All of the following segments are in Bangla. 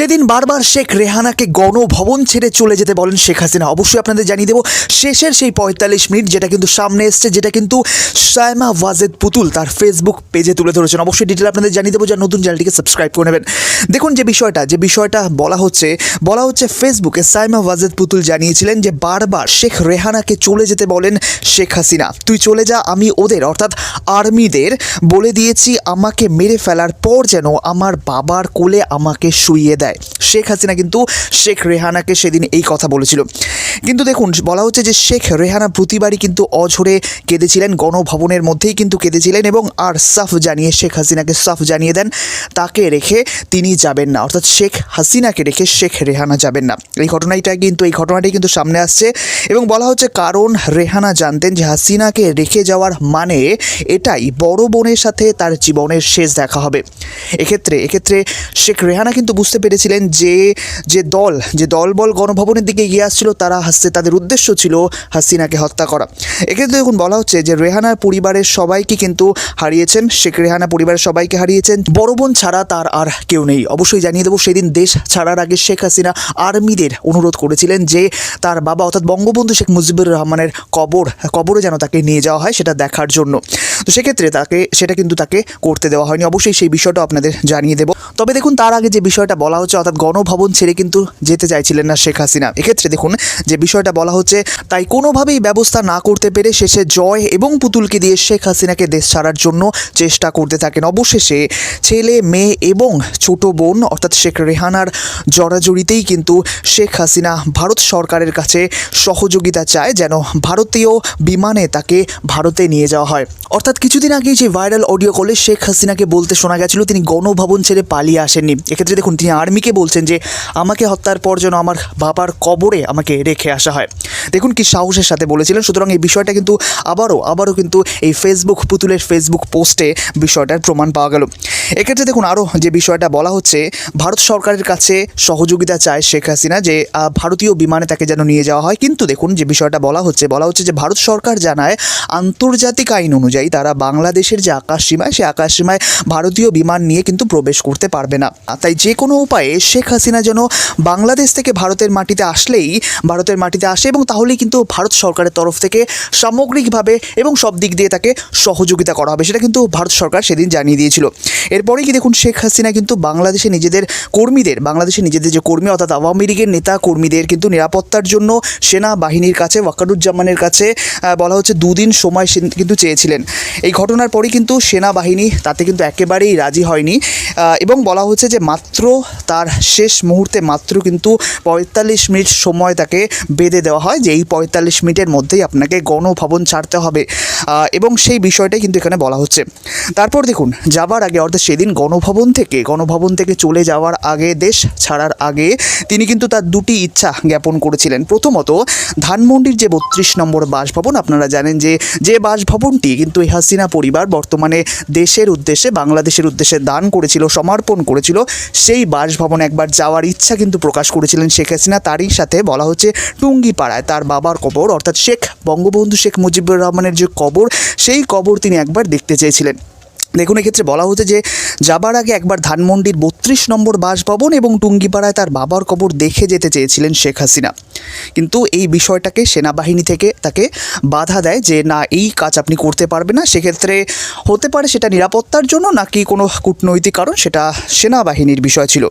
সেদিন বারবার শেখ রেহানাকে গণভবন ছেড়ে চলে যেতে বলেন শেখ হাসিনা। অবশ্যই আপনাদের জানিয়ে দেবো, শেষের সেই পঁয়তাল্লিশ মিনিট যেটা কিন্তু সামনে এসছে, যেটা কিন্তু সায়মা ওয়াজেদ পুতুল তার ফেসবুক পেজে তুলে ধরেছেন। অবশ্যই ডিটেল আপনাদের জানিয়ে দেবো, যা নতুন চ্যানেলটিকে সাবস্ক্রাইব করে নেবেন। দেখুন যে বিষয়টা যে বিষয়টা বলা হচ্ছে বলা হচ্ছে ফেসবুকে সাইমা ওয়াজেদ পুতুল জানিয়েছিলেন যে বারবার শেখ রেহানাকে চলে যেতে বলেন শেখ হাসিনা। তুই চলে যা, আমি ওদের, অর্থাৎ আর্মিদের বলে দিয়েছি, আমাকে মেরে ফেলার পর যেন আমার বাবার কোলে আমাকে শুইয়ে দেয়। শেখ হাসিনা কিন্তু শেখ রেহানাকে সেদিন এই কথা বলেছিল। কিন্তু দেখুন, বলা হচ্ছে যে শেখ রেহানা প্রতিবারই কিন্তু অঝরে কেঁদেছিলেন, গণভবনের মধ্যেই কিন্তু কেঁদেছিলেন এবং আর সাফ জানিয়ে শেখ হাসিনাকে সাফ জানিয়ে দেন, তাকে রেখে তিনি যাবেন না। অর্থাৎ শেখ হাসিনাকে রেখে শেখ রেহানা যাবেন না। এই ঘটনাটা কিন্তু, এই ঘটনাটাই কিন্তু সামনে আসছে এবং বলা হচ্ছে কারণ রেহানা জানতেন যে হাসিনাকে রেখে যাওয়ার মানে এটাই, বড় বোনের সাথে তার জীবনের শেষ দেখা হবে। এক্ষেত্রে এক্ষেত্রে শেখ রেহানা কিন্তু বুঝতে পেরেছিলেন যে যে দল, যে দলবল গণভবনের দিকে এগিয়ে আসছিল, তারা হাসছে, তাদের উদ্দেশ্য ছিল হাসিনাকে হত্যা করা। এক্ষেত্রে দেখুন, বলা হচ্ছে যে রেহানার পরিবারের সবাইকে কিন্তু হারিয়েছেন, শেখ রেহানা পরিবারের সবাইকে হারিয়েছেন। বড় বোন ছাড়া তার আর কেউ নেই। অবশ্যই জানিয়ে দেবো, সেদিন দেশ ছাড়ার আগে শেখ হাসিনা আর্মিদের অনুরোধ করেছিলেন যে, তার বাবা, অর্থাৎ বঙ্গবন্ধু শেখ মুজিবুর রহমানের কবর, কবরে যেন তাকে নিয়ে যাওয়া হয় সেটা দেখার জন্য। তো সেক্ষেত্রে তাকে, সেটা কিন্তু তাকে করতে দেওয়া হয়নি। অবশ্যই সেই বিষয়টা আপনাদের জানিয়ে দেবো। তবে দেখুন, তার আগে যে বিষয়টা বলা হচ্ছে, অর্থাৎ গণভবন ছেড়ে কিন্তু যেতে চাইছিলেন না শেখ হাসিনা। এক্ষেত্রে দেখুন, যে বিষয়টা বলা হচ্ছে, তাই কোনোভাবেই ব্যবস্থা না করতে পেরে শেষে জয় এবং পুতুলকে দিয়ে শেখ হাসিনাকে দেশ ছাড়ার জন্য চেষ্টা করতে থাকেন। অবশেষে ছেলে, মেয়ে এবং ছোট বোন, অর্থাৎ শেখ রেহানার জড়াজড়িতেই কিন্তু শেখ হাসিনা ভারত সরকারের কাছে সহযোগিতা চায়, যেন ভারতীয় বিমানে তাকে ভারতে নিয়ে যাওয়া হয়। অর্থাৎ কিছুদিন আগেই যে ভাইরাল অডিও কলে শেখ হাসিনাকে বলতে শোনা গেছিল, তিনি গণভবন ছেড়ে পালিয়ে আসেননি। এক্ষেত্রে দেখুন, তিনি আর্মিকে বলছেন যে, আমাকে হত্যার পর যেন আমার বাবার কবরে আমাকে রেখে আসা হয়। দেখুন কি সাহসের সাথে বলেছিলেন। সুতরাং এই বিষয়টা কিন্তু আবারও আবারও কিন্তু এই ফেসবুক পুতুলের ফেসবুক পোস্টে বিষয়টার প্রমাণ পাওয়া গেল। এক্ষেত্রে দেখুন আরও যে বিষয়টা বলা হচ্ছে, ভারত সরকারের কাছে সহযোগিতা চায় শেখ হাসিনা যে ভারতীয় বিমানে তাকে যেন নিয়ে যাওয়া হয়। কিন্তু দেখুন যে বিষয়টা বলা হচ্ছে বলা হচ্ছে যে ভারত সরকার জানায়, আন্তর্জাতিক আইন অনুযায়ী তারা বাংলাদেশের যে আকাশ সীমায় সেই আকাশ সীমায় ভারতীয় বিমান নিয়ে কিন্তু প্রবেশ করতে পারবে না। তাই যে কোনো উপায়ে শেখ হাসিনা যেন বাংলাদেশ থেকে ভারতের মাটিতে আসলেই ভারতের মাটিতে আসে এবং তাহলেই কিন্তু ভারত সরকারের তরফ থেকে সামগ্রিকভাবে এবং সব দিক দিয়ে তাকে সহযোগিতা করা হবে। সেটা কিন্তু ভারত সরকার সেদিন জানিয়ে দিয়েছিল। এরপরেই কি দেখুন, শেখ হাসিনা কিন্তু বাংলাদেশে নিজেদের কর্মীদের, বাংলাদেশে নিজেদের যে কর্মী, অর্থাৎ আওয়ামী লীগের নেতা কর্মীদের কিন্তু নিরাপত্তার জন্য সেনাবাহিনীর কাছে, ওয়াকারুজ্জামানের কাছে বলা হচ্ছে দুদিন সময় কিন্তু চেয়েছিলেন। এই ঘটনার পরেই কিন্তু সেনাবাহিনী তাতে কিন্তু একেবারেই রাজি হয়নি। এবং বলা হচ্ছে যে মাত্র তার শেষ মুহূর্তে মাত্র কিন্তু পঁয়তাল্লিশ মিনিট সময় তাকে বেঁধে দেওয়া হয়, যে এই পঁয়তাল্লিশ মিনিটের মধ্যেই আপনাকে গণভবন ছাড়তে হবে। এবং সেই বিষয়টাই কিন্তু এখানে বলা হচ্ছে। তারপর দেখুন, যাবার আগে অর্থাৎ সেদিন গণভবন থেকে গণভবন থেকে চলে যাওয়ার আগে, দেশ ছাড়ার আগে তিনি কিন্তু তার দুটি ইচ্ছা জ্ঞাপন করেছিলেন। প্রথমত, ধানমন্ডির যে বত্রিশ নম্বর বাসভবন, আপনারা জানেন যে যে বাসভবনটি কিন্তু এই হাসিনা পরিবার বর্তমানে দেশের উদ্দেশ্যে, বাংলাদেশের উদ্দেশ্যে দান করেছিল, সমর্পণ করেছিল, সেই বাসভবন একবার যাওয়ার ইচ্ছা কিন্তু প্রকাশ করেছিলেন শেখ হাসিনা। তারই সাথে বলা হচ্ছে টুঙ্গিপাড়ায় তার বাবার কবর, অর্থাৎ শেখ, বঙ্গবন্ধু শেখ মুজিবুর রহমানের যে কবর, সেই কবর তিনি একবার দেখতে চেয়েছিলেন। দেখুন, এক্ষেত্রে বলা হচ্ছে যে যাবার আগে একবার ধানমন্ডির বত্রিশ নম্বর বাসভবন এবং টুঙ্গিপাড়ায় তার বাবার কবর দেখে যেতে চেয়েছিলেন শেখ হাসিনা। কিন্তু এই বিষয়টাকে সেনাবাহিনী থেকে তাকে বাধা দেয় যে, না, এই কাজ আপনি করতে পারবে না। সেক্ষেত্রে হতে পারে সেটা নিরাপত্তার জন্য নাকি কোনো কূটনৈতিক কারণ, সেটা সেনাবাহিনীর বিষয় ছিল।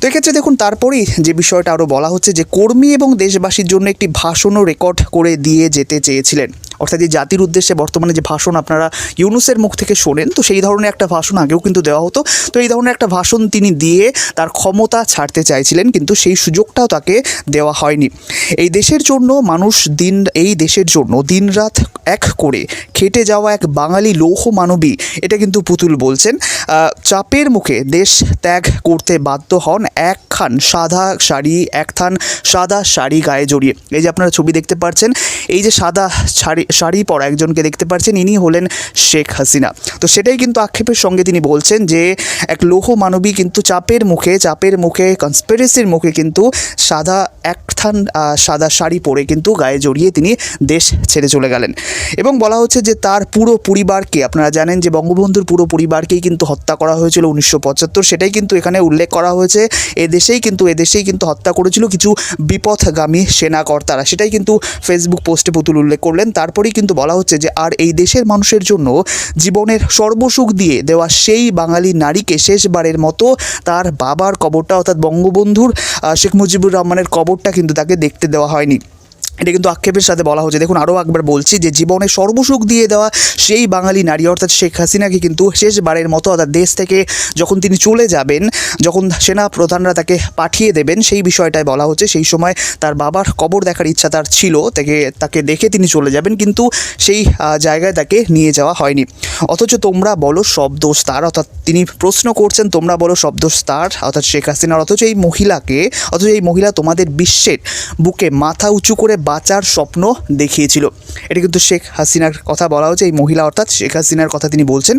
তো এক্ষেত্রে দেখুন, তারপরেই যে বিষয়টা আরও বলা হচ্ছে যে কর্মী এবং দেশবাসীর জন্য একটি ভাষণও রেকর্ড করে দিয়ে যেতে চেয়েছিলেন। অর্থাৎ এই জাতির উদ্দেশ্যে বর্তমানে যে ভাষণ আপনারা ইউনুসের মুখ থেকে শোনেন, তো সেই ধরনের একটা ভাষণ আগেও কিন্তু দেওয়া হতো। তো এই ধরনের একটা ভাষণ তিনি দিয়ে তার ক্ষমতা ছাড়তে চাইছিলেন, কিন্তু সেই সুযোগটাও তাকে দেওয়া হয়নি। এই দেশের জন্য মানুষ দিন, এই দেশের জন্য দিনরাত এক করে খেটে যাওয়া এক বাঙালি লৌহ মানবী এটা কিন্তু পুতুল বলছেন। চাপের মুখে দেশ ত্যাগ করতে বাধ্য হন একখান সাদা শাড়ি একখান সাদা শাড়ি গায়ে জড়িয়ে। এই যে আপনারা ছবি দেখতে পাচ্ছেন এই যে সাদা শাড়ি শাড়ি পরা একজনকে দেখতে পাচ্ছেন ইনি হলেন শেখ হাসিনা। তো সেটাই কিন্তু আক্ষেপের সঙ্গে তিনি বলছেন যে এক লৌহ মানবী কিন্তু চাপের মুখে চাপের মুখে কনস্পিরেসির মুখে কিন্তু সাদা একথান আহ, সাদা শাড়ি পরে কিন্তু গায়ে জড়িয়ে তিনি দেশ ছেড়ে চলে গেলেন। এবং বলা হচ্ছে যে তার পুরো পরিবারকে আপনারা জানেন যে বঙ্গবন্ধুর পুরো পরিবারকেই কিন্তু হত্যা করা হয়েছিল উনিশশো পঁচাত্তর সেটাই কিন্তু এখানে উল্লেখ করা হয়েছে। এদেশেই কিন্তু এদেশেই কিন্তু হত্যা করেছিল কিছু বিপথগামী সেনাকর্তারা। সেটাই কিন্তু ফেসবুক পোস্টে পুতুল উল্লেখ করলেন। তারপরেই কিন্তু বলা হচ্ছে যে, আর এই দেশের মানুষের জন্য জীবনের সর্বসুখ দিয়ে দেওয়া সেই বাঙালি নারীকে শেষবারের মতো তার বাবার কবরটা, অর্থাৎ বঙ্গবন্ধুর শেখ মুজিবুর রহমানের কবরটা কিন্তু তাকে দেখতে দেওয়া হয়নি। এটা কিন্তু আক্ষেপের সাথে বলা হচ্ছে। দেখুন, আরও একবার বলছি যে জীবনে সর্বসুখ দিয়ে দেওয়া সেই বাঙালি নারী, অর্থাৎ শেখ হাসিনাকে কিন্তু শেষবারের মতো অর্থাৎ দেশ থেকে যখন তিনি চলে যাবেন, যখন সেনা প্রধানরা তাকে পাঠিয়ে দেবেন, সেই বিষয়টায় বলা হচ্ছে। সেই সময় তার বাবার কবর দেখার ইচ্ছা তার ছিল, তাকে তাকে দেখে তিনি চলে যাবেন, কিন্তু সেই জায়গায় তাকে নিয়ে যাওয়া হয়নি। অথচ তোমরা বলো সব দোষ তার, অর্থাৎ তিনি প্রশ্ন করছেন, তোমরা বলো সব দোষ তার, অর্থাৎ শেখ হাসিনার। অথচ এই মহিলাকে, অথচ এই মহিলা তোমাদের বিশ্বের বুকে মাথা উঁচু করে বাঁচার স্বপ্ন দেখিয়েছিল। এটা কিন্তু শেখ হাসিনার কথা বলা হচ্ছে এই মহিলা অর্থাৎ শেখ হাসিনার কথা তিনি বলছেন।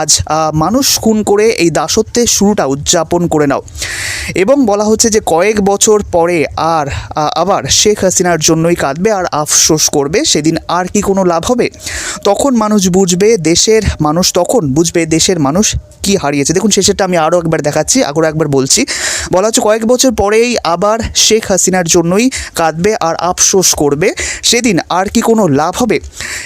আজ মানুষ খুন করে এই দাসত্বের শুরুটা উদযাপন করে নাও। এবং বলা হচ্ছে যে কয়েক বছর পরে আর আবার শেখ হাসিনার জন্যই কাঁদবে আর আফসোস করবে, সেদিন আর কি কোনো লাভ হবে? তখন মানুষ বুঝবে, দেশের মানুষ তখন বুঝবে দেশের মানুষ কি হারিয়েছে। দেখুন, শেষেরটা আমি আরও একবার দেখাচ্ছি, আরও একবার বলছি। বলা হচ্ছে কয়েক বছর পরেই আবার শেখ হাসিনার জন্যই কাঁদবে আর আফসোস করবে, সেদিন আর কি কোনো লাভ হবে?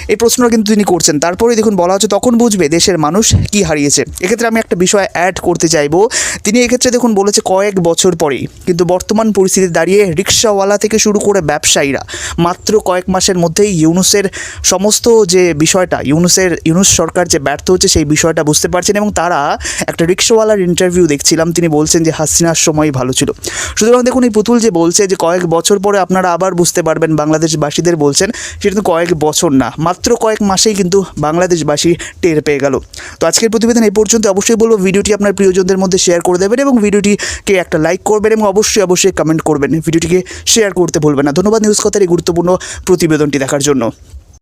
এই প্রশ্নটা কিন্তু তিনি করছেন। তারপরেই দেখুন, বলা হচ্ছে তখন বুঝবে দেশের মানুষ কি হারিয়েছে। এক্ষেত্রে আমি একটা বিষয় অ্যাড করতে চাইব। তিনি এক্ষেত্রে দেখুন, বলেছে কয়েক বছর পরেই। কিন্তু বর্তমান পরিস্থিতি দাঁড়িয়ে রিক্সাওয়ালা থেকে শুরু করে ব্যবসায়ীরা মাত্র কয়েক মাসের মধ্যেই ইউনুসের সমস্ত যে বিষয়টা, ইউনুসের, ইউনুস সরকার যে ব্যর্থ হচ্ছে সেই বিষয়টা বুঝতে পারছেন এবং তারা একটা রিক্সাওয়ালার ইন্টারভিউ দেখছিলাম। তিনি বলছেন যে হাসিনার সময় ভালো ছিল। সুতরাং দেখুন, এই পুতুল যে বলছে যে কয়েক বছর পরে আপনারা আবার বুঝতে পারবেন বাংলাদেশবাসীদের বলছেন, সেটা কিন্তু কয়েক বছর না, মাত্র কয়েক মাসেই কিন্তু বাংলাদেশবাসী টের পেয়ে গেল। তো আজকের প্রতিবেদন এই পর্যন্ত, অবশ্যই বলব ভিডিওটি আপনার প্রিয়জনদের মধ্যে শেয়ার করে দেবেন এবং ভিডিওটিকে একটা লাইক করবেন এবং অবশ্যই অবশ্যই কমেন্ট করবেন। ভিডিওটিকে শেয়ার করতে ভুলবেন না। ধন্যবাদ নিউজ কথার এই গুরুত্বপূর্ণ প্রতিবেদনটি দেখার জন্য।